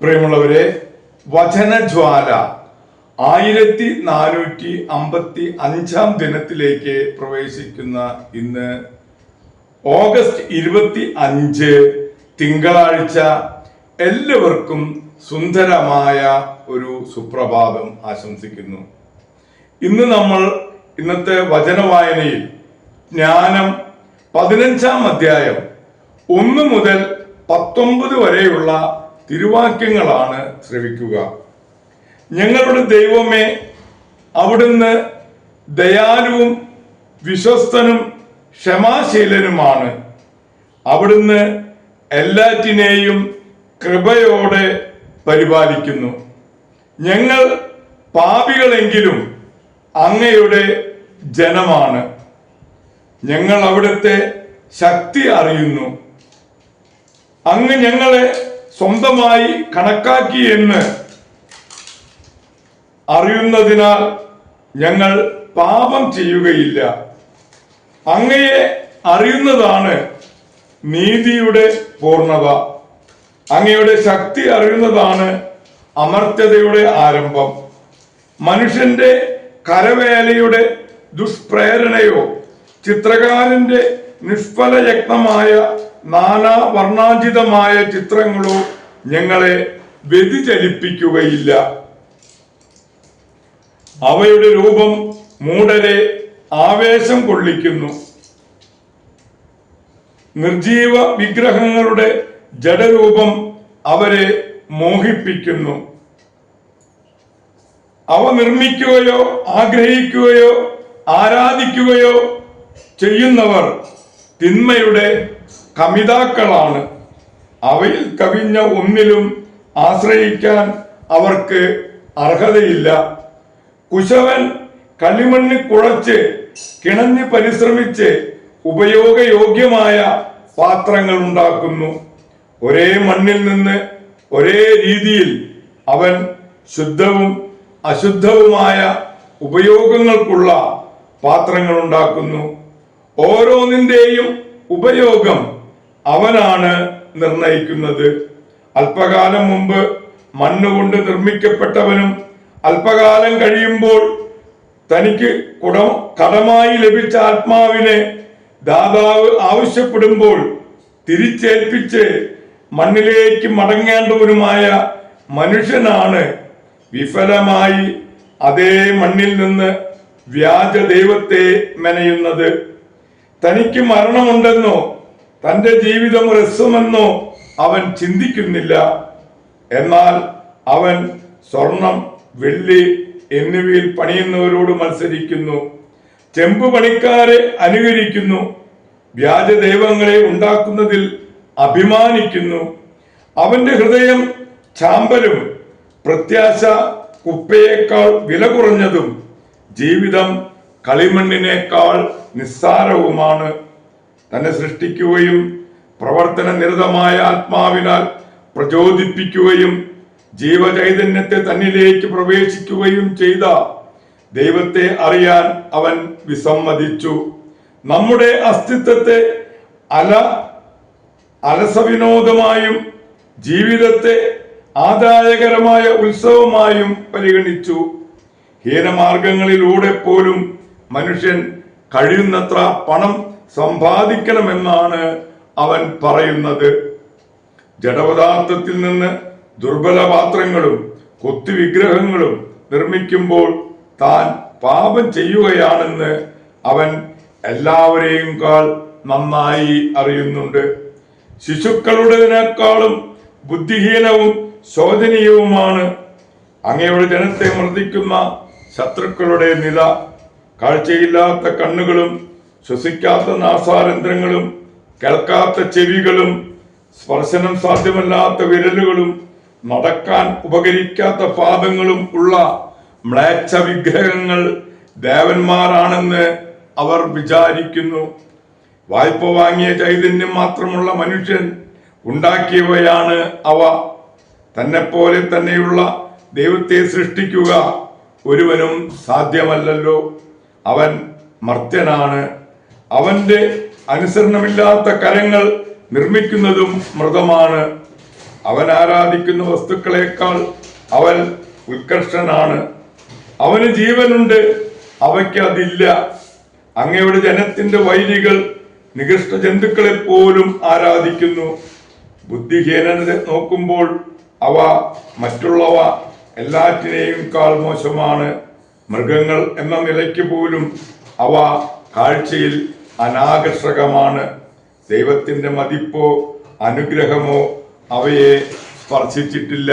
പ്രിയമുള്ളവരെ വചനജ്വാല ആയിരത്തി നാനൂറ്റി അമ്പത്തി അഞ്ചാം ദിനത്തിലേക്ക് പ്രവേശിക്കുന്ന ഇന്ന് ഓഗസ്റ്റ് ഇരുപത്തി അഞ്ച് തിങ്കളാഴ്ച എല്ലാവർക്കും സുന്ദരമായ ഒരു സുപ്രഭാതം ആശംസിക്കുന്നു. ഇന്ന് നമ്മൾ ഇന്നത്തെ വചന വായനയിൽ ജ്ഞാനം പതിനഞ്ചാം അധ്യായം ഒന്ന് മുതൽ പത്തൊമ്പത് വരെയുള്ള തിരുവാക്യങ്ങളാണ് ശ്രവിക്കുക. ഞങ്ങളുടെ ദൈവമേ അവിടുന്ന് ദയാലുവും വിശ്വസ്തനും ക്ഷമാശീലനുമാണ്. അവിടുന്ന് എല്ലാറ്റിനെയും കൃപയോടെ പരിപാലിക്കുന്നു. ഞങ്ങൾ പാപികളെങ്കിലും അങ്ങയുടെ ജനമാണ്. ഞങ്ങൾ അവിടുത്തെ ശക്തി അറിയുന്നു. അങ്ങ് ഞങ്ങളെ സ്വന്തമായി കണക്കാക്കി എന്ന് അറിയുന്നതിനാൽ ഞങ്ങൾ പാപം ചെയ്യുകയില്ല. അങ്ങയെ അറിയുന്നതാണ് നീതിയുടെ പൂർണത അങ്ങയുടെ ശക്തി അറിയുന്നതാണ് അമർത്യതയുടെ ആരംഭം. മനുഷ്യന്റെ കരവേലയുടെ ദുഷ്പ്രേരണയോ ചിത്രകാരന്റെ നിഷ്ഫല യത്നമായ നാനാ വർണാജിതമായ ചിത്രങ്ങളോ ഞങ്ങളെ വ്യതിചലിപ്പിക്കുകയില്ല. അവയുടെ രൂപം മൂടരെ ആവേശം കൊള്ളിക്കുന്നു. നിർജീവ വിഗ്രഹങ്ങളുടെ ജഡരൂപം അവരെ മോഹിപ്പിക്കുന്നു. അവ നിർമ്മിക്കുകയോ ആഗ്രഹിക്കുകയോ ആരാധിക്കുകയോ ചെയ്യുന്നവർ തിന്മയുടെ കമിതാക്കളാണ്. അവയിൽ കവിഞ്ഞ ഒന്നിലും ആശ്രയിക്കാൻ അവർക്ക് അർഹതയില്ല. കുശവൻ കളിമണ്ണ് കുഴച്ച് കിണഞ്ഞ് പരിശ്രമിച്ച് ഉപയോഗയോഗ്യമായ പാത്രങ്ങൾ ഉണ്ടാക്കുന്നു. ഒരേ മണ്ണിൽ നിന്ന് ഒരേ രീതിയിൽ അവൻ ശുദ്ധവും അശുദ്ധവുമായ ഉപയോഗങ്ങൾക്കുള്ള പാത്രങ്ങൾ ഉണ്ടാക്കുന്നു. ഓരോന്നിന്റെയും ഉപയോഗം അവനാണ് നിർണയിക്കുന്നത്. അല്പകാലം മുമ്പ് മണ്ണുകൊണ്ട് നിർമ്മിക്കപ്പെട്ടവനും അല്പകാലം കഴിയുമ്പോൾ തനിക്ക് കുട കടമായി ലഭിച്ച ആത്മാവിനെ ദാതാവ് ആവശ്യപ്പെടുമ്പോൾ തിരിച്ചേൽപ്പിച്ച് മണ്ണിലേക്ക് മടങ്ങേണ്ടവനുമായ മനുഷ്യനാണ്. വിഫലമായി അതേ മണ്ണിൽ നിന്ന് വ്യാജ ദൈവത്തെ മെനയുന്നത്. തനിക്ക് മരണമുണ്ടെന്നോ തന്റെ ജീവിതം രസമെന്നോ അവൻ ചിന്തിക്കുന്നില്ല. എന്നാൽ അവൻ സ്വർണം വെള്ളി എന്നിവയിൽ പണിയുന്നവരോട് മത്സരിക്കുന്നു. ചെമ്പ് പണിക്കാരെ അനുകരിക്കുന്നു. വ്യാജ ദൈവങ്ങളെ ഉണ്ടാക്കുന്നതിൽ അഭിമാനിക്കുന്നു. അവന്റെ ഹൃദയം ചാമ്പലും പ്രത്യാശ കുപ്പയേക്കാൾ വില കുറഞ്ഞതും ജീവിതം കളിമണ്ണിനേക്കാൾ നിസ്സാരവുമാണ്. തന്നെ സൃഷ്ടിക്കുകയും പ്രവർത്തന നിരതമായ ആത്മാവിനാൽ പ്രചോദിപ്പിക്കുകയും ജീവചൈതന്യത്തെ തന്നിലേക്ക് പ്രവേശിക്കുകയും ചെയ്ത ദൈവത്തെ അറിയാൻ അവൻ വിസമ്മതിച്ചു. നമ്മുടെ അസ്തിത്വത്തെ അല അലസവിനോദമായും ജീവിതത്തെ ആദായകരമായ ഉത്സവമായും പരിഗണിച്ചു. ഹീനമാർഗങ്ങളിലൂടെ പോലും മനുഷ്യൻ കഴിയുന്നത്ര പണം സമ്പാദിക്കണമെന്നാണ് അവൻ പറയുന്നത്. ജഡപദാർത്ഥത്തിൽ നിന്ന് ദുർബല പാത്രങ്ങളും കൊത്തി വിഗ്രഹങ്ങളും നിർമ്മിക്കുമ്പോൾ താൻ പാപം ചെയ്യുകയാണെന്ന് അവൻ എല്ലാവരെയും കാൾ നന്നായി അറിയുന്നുണ്ട്. ശിശുക്കളുടേതിനേക്കാളും ബുദ്ധിഹീനവും ശോചനീയവുമാണ് അങ്ങയുടെ ജനത്തെ മർദ്ദിക്കുന്ന ശത്രുക്കളുടെ നില. കാഴ്ചയില്ലാത്ത കണ്ണുകളും ശ്വസിക്കാത്ത നാസാരന്ധ്രങ്ങളും കേൾക്കാത്ത ചെവികളും സ്പർശനം സാധ്യമല്ലാത്ത വിരലുകളും നടക്കാൻ ഉപകരിക്കാത്ത പാദങ്ങളും ഉള്ള മ്ലേച്ഛ വിഗ്രഹങ്ങൾ ദേവന്മാരാണെന്ന് അവർ വിചാരിക്കുന്നു. വായ്പ വാങ്ങിയ ചൈതന്യം മാത്രമുള്ള മനുഷ്യൻ ഉണ്ടാക്കിയവയാണ് അവ. തന്നെപ്പോലെ തന്നെയുള്ള ദൈവത്തെ സൃഷ്ടിക്കുക ഒരുവനും സാധ്യമല്ലല്ലോ. അവൻ മർത്യനാണ്. അവന്റെ അനുസരണമില്ലാത്ത കരങ്ങൾ നിർമ്മിക്കുന്നതും മൃതമാണ് അവൻ ആരാധിക്കുന്ന വസ്തുക്കളേക്കാൾ അവൻ ഉത്കർഷനാണ് അവന് ജീവനുണ്ട് അവയ്ക്ക് അതില്ല. അങ്ങയുടെ ജനത്തിന്റെ വൈരികൾ നികൃഷ്ട ജന്തുക്കളെ പോലും ആരാധിക്കുന്നു. ബുദ്ധിഹീനത നോക്കുമ്പോൾ അവ മറ്റുള്ളവ എല്ലാറ്റിനെയും കാൾ മോശമാണ്. മൃഗങ്ങൾ എന്ന നിലയ്ക്ക് പോലും അവ കാഴ്ചയിൽ അനാകർഷകമാണ്. ദൈവത്തിന്റെ മതിപ്പോ അനുഗ്രഹമോ അവയെ സ്പർശിച്ചിട്ടില്ല.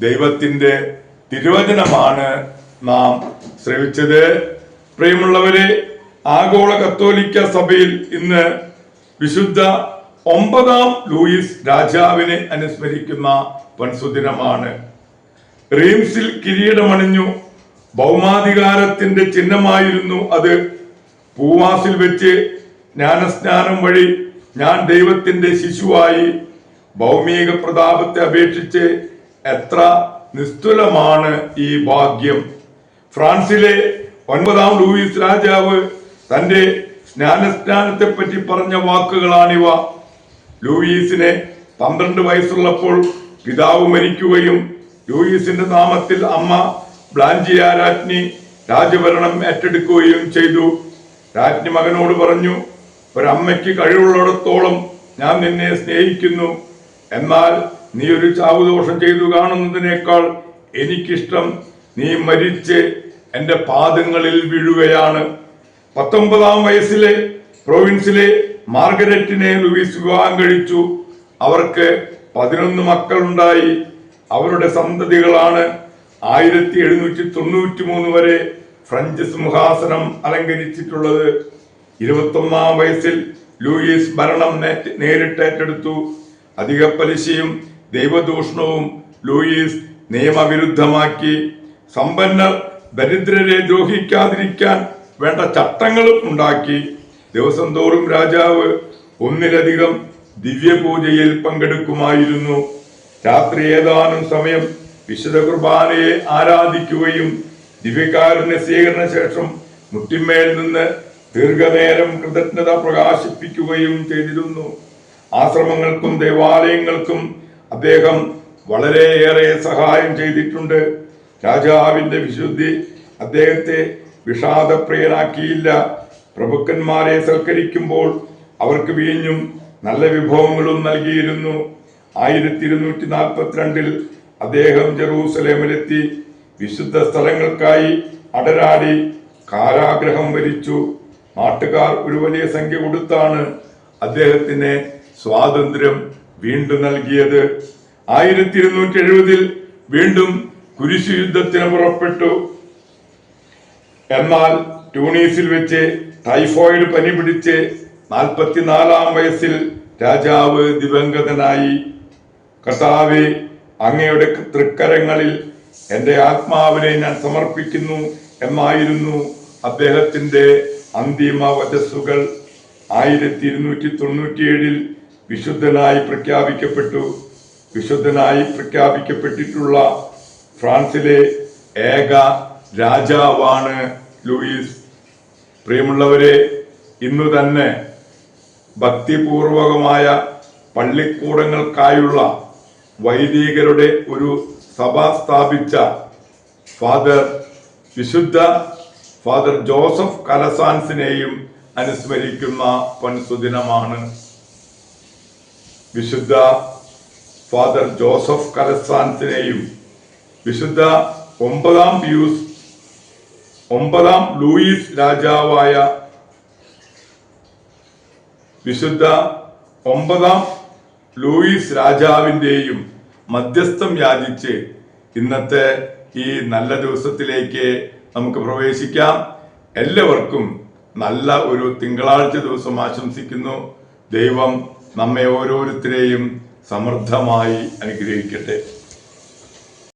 ദൈവത്തിന്റെ തിരുവചനമാണ് നാം ശ്രവിച്ചത്. പ്രിയമുള്ളവരെ ആഗോള കത്തോലിക്ക സഭയിൽ ഇന്ന് വിശുദ്ധ ഒമ്പതാം ലൂയിസ് രാജാവിനെ അനുസ്മരിക്കുന്ന പൻസുദിനമാണ് റീംസിൽ കിരീടമണിഞ്ഞു. ഭൗമാധികാരത്തിന്റെ ചിഹ്നമായിരുന്നു അത്. പൂവാസിൽ വെച്ച് ജ്ഞാനസ്നാനം വഴി ഞാൻ ദൈവത്തിന്റെ ശിശുവായി ഭൗമിക പ്രതാപത്തെ അപേക്ഷിച്ച് എത്ര നിസ്തുലമാണ് ഈ ഭാഗ്യം. ഫ്രാൻസിലെ ഒൻപതാം ലൂയിസ് രാജാവ് തന്റെ സ്നാനസ്നാനത്തെ പറ്റി പറഞ്ഞ വാക്കുകളാണിവ. ലൂയിസിനെ പന്ത്രണ്ട് വയസ്സുള്ളപ്പോൾ പിതാവ് മരിക്കുകയും ലൂയിസിന്റെ നാമത്തിൽ അമ്മ ബ്ലാഞ്ചിയ രാജ്ഞി രാജഭരണം ഏറ്റെടുക്കുകയും ചെയ്തു. രാജ്ഞി മകനോട് പറഞ്ഞു ഒരമ്മയ്ക്ക് കഴിവുള്ളിടത്തോളം ഞാൻ നിന്നെ സ്നേഹിക്കുന്നു. എന്നാൽ നീ ഒരു ചാവുദോഷം ചെയ്തു കാണുന്നതിനേക്കാൾ എനിക്കിഷ്ടം നീ മരിച്ച് എന്റെ പാദങ്ങളിൽ വീഴുകയാണ്. പത്തൊമ്പതാം വയസ്സിലെ പ്രോവിൻസിലെ മാർഗരറ്റിനെ ലൂയിസ് വിവാഹം കഴിച്ചു. അവർക്ക് പതിനൊന്ന് മക്കളുണ്ടായി. അവരുടെ സന്തതികളാണ് ആയിരത്തി എഴുന്നൂറ്റി തൊണ്ണൂറ്റി മൂന്ന് വരെ ഫ്രഞ്ച് സിംഹാസനം അലങ്കരിച്ചിട്ടുള്ളത് ഇരുപത്തൊന്നാം വയസ്സിൽ ലൂയിസ് ഭരണം നേരിട്ടേറ്റെടുത്തു. അധിക പലിശയും ദൈവദൂഷണവും ലൂയിസ് നിയമവിരുദ്ധമാക്കി. സമ്പന്നർ ദരിദ്രരെ ദ്രോഹിക്കാതിരിക്കാൻ വേണ്ട ചട്ടങ്ങളും ഉണ്ടാക്കി. ദിവസം തോറും രാജാവ് ഒന്നിലധികം ദിവ്യപൂജയിൽ പങ്കെടുക്കുമായിരുന്നു. രാത്രി ഏതാനും സമയം വിശുദ്ധ കുർബാനയെ ആരാധിക്കുകയും ദിവ്യകാരുണ്യ സ്വീകരണ ശേഷം മുട്ടിന്മേൽ നിന്ന് ദീർഘനേരം കൃതജ്ഞത പ്രകാശിപ്പിക്കുകയും ചെയ്തിരുന്നു. ആശ്രമങ്ങൾക്കും ദേവാലയങ്ങൾക്കും അദ്ദേഹം വളരെയേറെ സഹായം ചെയ്തിട്ടുണ്ട്. രാജാവിന്റെ വിശുദ്ധി അദ്ദേഹത്തെ വിഷാദപ്രിയനാക്കിയില്ല. പ്രഭുക്കന്മാരെ സൽക്കരിക്കുമ്പോൾ അവർക്ക് വീഞ്ഞും നല്ല വിഭവങ്ങളും നൽകിയിരുന്നു. ആയിരത്തി ഇരുന്നൂറ്റി നാൽപ്പത്തിരണ്ടിൽ അദ്ദേഹം ജെറൂസലേമിലെത്തി. വിശുദ്ധ സ്ഥലങ്ങൾക്കായി അടരാടി കാരാഗ്രഹം വരിച്ചു. നാട്ടുകാർ ഒരു വലിയ സംഖ്യ കൊടുത്താണ് അദ്ദേഹത്തിന് സ്വാതന്ത്ര്യം വീണ്ടും നൽകിയത്. ആയിരത്തി ഇരുന്നൂറ്റി എഴുപതിൽ വീണ്ടും കുരിശു യുദ്ധത്തിന് പുറപ്പെട്ടു. എന്നാൽ ട്യൂണീസിൽ വെച്ച് ടൈഫോയിഡ് പനി പിടിച്ച് നാൽപ്പത്തിനാലാം വയസ്സിൽ രാജാവ് ദിവംഗതനായി. കർത്താവെ അങ്ങയുടെ തൃക്കരങ്ങളിൽ എന്റെ ആത്മാവിനെ ഞാൻ സമർപ്പിക്കുന്നു എന്നായിരുന്നു അദ്ദേഹത്തിന്റെ അന്തിമ വചസ്സുകൾ. ആയിരത്തി ഇരുന്നൂറ്റി തൊണ്ണൂറ്റിയേഴിൽ വിശുദ്ധനായി പ്രഖ്യാപിക്കപ്പെട്ടു. വിശുദ്ധനായി പ്രഖ്യാപിക്കപ്പെട്ടിട്ടുള്ള ഫ്രാൻസിലെ ഏക രാജാവാണ് ലൂയിസ്. പ്രിയമുള്ളവരെ ഇന്നു തന്നെ ഭക്തിപൂർവകമായ പള്ളിക്കൂടങ്ങൾക്കായുള്ള വൈദികരുടെ ഒരു സഭ സ്ഥാപിച്ച ഫാദർ വിശുദ്ധ ഫാദർ ജോസഫ് കലസാൻസിനെയും അനുസ്മരിക്കുന്ന പൊൻസുദിനമാണ് വിശുദ്ധ ഫാദർ ജോസഫ് കലസാൻസിനെയും വിശുദ്ധ ഒമ്പതാം പിയൂസ് ഒമ്പതാം ലൂയിസ് രാജാവായ വിശുദ്ധ ഒമ്പതാം ലൂയിസ് രാജാവിന്റെയും മധ്യസ്ഥം യാചിച്ച് ഇന്നത്തെ ഈ നല്ല ദിവസത്തിലേക്ക് നമുക്ക് പ്രവേശിക്കാം. എല്ലാവർക്കും നല്ല ഒരു തിങ്കളാഴ്ച ദിവസം ആശംസിക്കുന്നു. ദൈവം നമ്മെ ഓരോരുത്തരെയും സമൃദ്ധമായി അനുഗ്രഹിക്കട്ടെ.